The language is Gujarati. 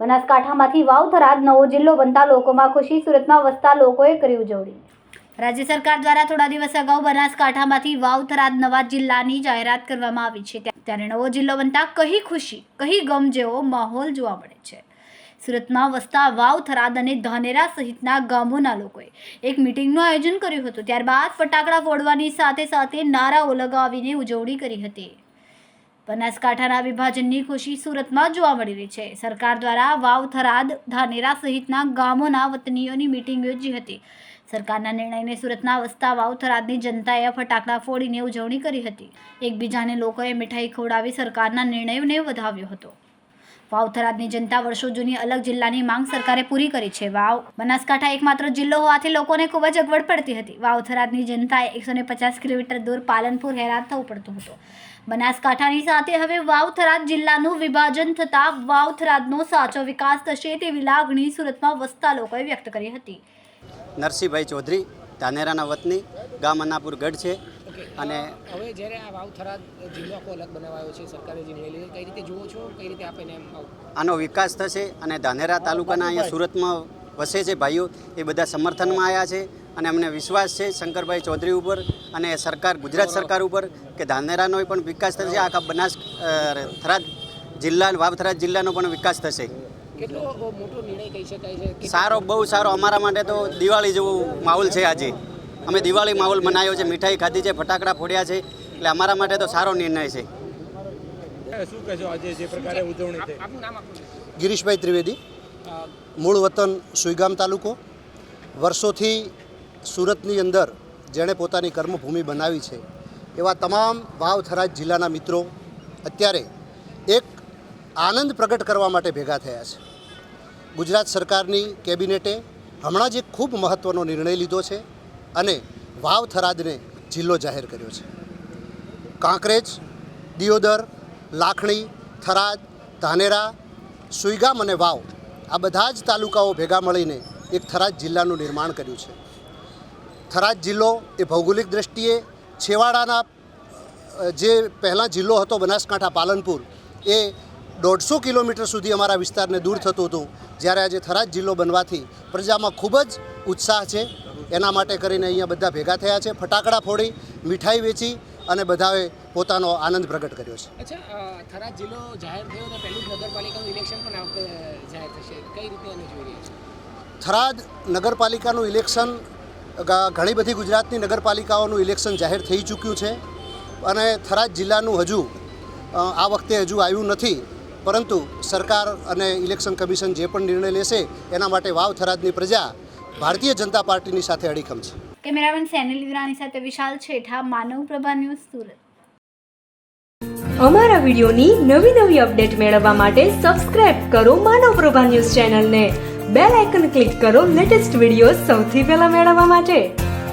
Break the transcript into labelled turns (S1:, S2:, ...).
S1: બનાસકાંઠામાંથી વાવ થરાદ નવો જિલ્લો બનતા લોકોમાં ખુશી, સુરતમાં વસતા લોકોએ કરી ઉજવણી. રાજ્ય સરકાર દ્વારા થોડા દિવસ અગાઉ બનાસકાંઠામાંથી વાવ થરાદ નવા જિલ્લાની જાહેરાત કરવામાં આવી છે. ત્યારે નવો જિલ્લો બનતા કહી ખુશી, કહી ગમ જેવો માહોલ જોવા મળે છે. સુરતમાં વસતા વાવ, થરાદ અને ધાનેરા સહિતના ગામોના લોકોએ એક મિટિંગનું આયોજન કર્યું હતું. ત્યારબાદ ફટાકડા ફોડવાની સાથે સાથે નારાઓ લગાવીને ઉજવણી કરી હતી. બનાસકાંઠાના વિભાજનની ખુશી સુરતમાં જોવા મળી રહી છે. સરકાર દ્વારા વાવ, થરાદ, ધાનેરા સહિતના ગામોના વતનીઓની મિટિંગ યોજી હતી. સરકારના નિર્ણયને સુરતના વસતા વાવ, થરાદની જનતાએ ફટાકડા ફોડીને ઉજવણી કરી હતી. એકબીજાને લોકોએ મીઠાઈ ખવડાવી સરકારના નિર્ણયને વધાવ્યો હતો. વાવ થરાદની જનતા વર્ષો જૂની અલગ જિલ્લાની માંગ સરકારે પૂરી કરી છે. વાવ બનાસકાંઠા એકમાત્ર જિલ્લો હોવાથી લોકોને ખૂબ જ અગવડ પડતી હતી. વાવ થરાદની જનતાએ એકસો પચાસ કિલોમીટર દૂર પાલનપુર હેરાન થવું પડતું હતું. બનાસકાંઠાની સાથે હવે વાવ થરાદ જિલ્લાનું વિભાજન થતાં વાવ થરાદનો સાચો વિકાસ થશે તેવી લાગણી સુરતમાં વસતા લોકોએ વ્યક્ત કરી હતી.
S2: નરસિંહભાઈ ચૌધરી, ધાનેરાના વતની, ગામ અનાપુર ગઢ છે. અને
S3: હવે જ્યારે આ વાવથરા જિલ્લો આખો અલગ બનાવાયો છે સરકારે જે નિર્ણય કઈ રીતે જુઓ છો? કઈ રીતે આપે એમ
S2: આનો વિકાસ થશે અને ધાનેરા તાલુકાના અહીંયા સુરતમાં વસે છે ભાઈઓ એ બધા સમર્થનમાં આવ્યા છે અને અમને વિશ્વાસ છે શંકરભાઈ ચૌધરી ઉપર અને સરકાર ગુજરાત સરકાર ઉપર કે ધાનેરાનો પણ વિકાસ થશે આખા બનાસ થરાદ જિલ્લા વાવથરાદ જિલ્લાનો પણ વિકાસ થશે.
S3: કેટલો મોટો નિર્ણય કહી શકાય છે?
S2: સારો બહુ સારો અમારા માટે તો દિવાળી જેવો માહોલ છે આજે. અમે દિવાળી માહોલ મનાયો છે મીઠાઈ ખાધી છે ફટાકડા ફોડ્યા છે એટલે અમારા માટે તો સારો નિર્ણય છે.
S4: શું કહેશો આજે જે પ્રકારે ઉજવણી થઈ?
S3: આપનું નામ આપનું?
S5: ગિરીશભાઈ ત્રિવેદી મૂળ વતન સુઈગામ તાલુકો. વર્ષોથી સુરતની અંદર જેણે પોતાની કર્મભૂમિ બનાવી છે એવા તમામ વાવ થરાદ જિલ્લાના મિત્રો અત્યારે એક આનંદ પ્રગટ કરવા માટે ભેગા થયા છે. ગુજરાત સરકારની કેબિનેટે હમણાં જ એક ખૂબ મહત્ત્વનો નિર્ણય લીધો છે. અને વાવ થરાદને જિલ્લો જાહેર કર્યો છે. કાંકરેજ, દિયોદર, લાખણી, થરાદ, ધાનેરા, સુઈગામ અને વાવ આ બધા જ તાલુકાઓ ભેગા મળીને એક થરાદ જિલ્લાનું નિર્માણ કર્યું છે. થરાદ જિલ્લો એ ભૌગોલિક દ્રષ્ટિએ છેવાડાના જે પહેલાં જિલ્લો હતો બનાસકાંઠા, પાલનપુર, એ દોઢસો કિલોમીટર સુધી અમારા વિસ્તારને દૂર થતું હતું. જ્યારે આજે થરાદ જિલ્લો બનવાથી પ્રજામાં ખૂબ જ ઉત્સાહ છે. એના માટે કરીને અહીંયા બધા ભેગા થયા છે. ફટાકડા ફોડી મીઠાઈ વેચી અને બધાએ પોતાનો આનંદ પ્રગટ કર્યો છે.
S3: અચ્છા થરાદ જિલ્લો જાહેર થયો ને પહેલું નગરપાલિકાનું ઇલેક્શન પણ જાહેર થશે. કઈ રીતે એને જોઈ રહ્યા છે?
S5: થરાદ નગરપાલિકાનું ઇલેક્શન ઘણી બધી ગુજરાતની નગરપાલિકાઓનું ઇલેક્શન જાહેર થઈ ચૂક્યું છે. અને થરાદ જિલ્લાનું હજુ આ વખતે હજુ આવ્યું નથી. પરંતુ સરકાર અને ઇલેક્શન કમિશન જે પણ નિર્ણય લેશે એના માટે વાવ થરાદની પ્રજા ભારતીય જનતા પાર્ટીની સાથે અડીખમ છે.
S1: કેમેરામેન સેનિલ વિરાની સાથે વિશાલ છેઠા માનવ પ્રભા ન્યૂઝ સુરત.
S6: અમારા વિડિયોની નવી નવી અપડેટ મેળવવા માટે સબસ્ક્રાઇબ કરો માનવ પ્રભા ન્યૂઝ ચેનલને. બેલ આઇકન ક્લિક કરો લેટેસ્ટ વીડિયો સૌથી પહેલા મેળવવા માટે.